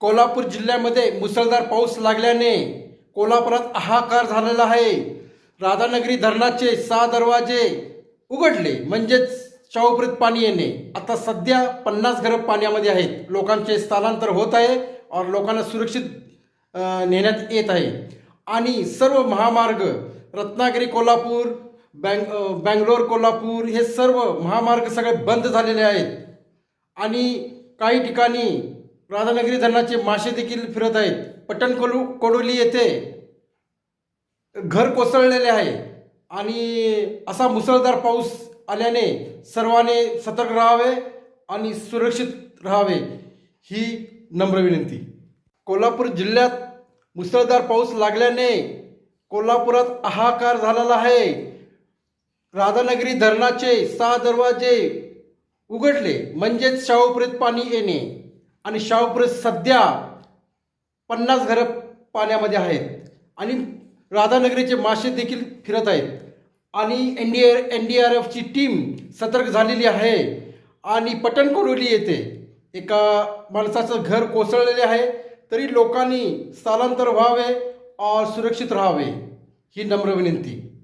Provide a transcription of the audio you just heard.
कोल्हापूर जिल्ह्यामध्ये मुसळधार पाऊस लागल्याने कोल्हापुरात हाहाकार झालेला आहे. राधानगरी धरणाचे सहा दरवाजे उघडले. म्हणजेच शाहूप्रीत पाणी येणे. आता सध्या पन्नास घरं पाण्यामध्ये आहेत. लोकांचे स्थलांतर होत आहे और लोकांना सुरक्षित नेण्यात येत आहे. आणि सर्व महामार्ग रत्नागिरी कोल्हापूर बँग बँगलोर कोल्हापूर हे सर्व महामार्ग सगळे बंद झालेले आहेत. आणि काही ठिकाणी राधानगरी धरणाचे मासे देखील फिरत आहेत. पटण कोलू कोडोली येथे घर कोसळलेले आहे. आणि असा मुसळधार पाऊस आल्याने सर्वांनी सतर्क राहावे आणि सुरक्षित राहावे ही नम्र विनंती. कोल्हापूर जिल्ह्यात मुसळधार पाऊस लागल्याने कोल्हापुरात हाहाकार झालेला आहे. राधानगरी धरणाचे सहा दरवाजे उघडले. म्हणजेच शाहूपुरीत पाणी येणे. आणि शाहूपुरीत सध्या पन्नास घरं पाण्यामध्ये आहेत. आणि राधानगरीचे मासे देखील फिरत आहेत. आणि N D R N D R एफची team सतर्क झालेली आहे. आणि पटण कोडोली येथे एका माणसाचं घर कोसळलेले आहे. तरी लोकांनी स्थलांतर व्हावे और सुरक्षित राहावे ही नम्र विनंती.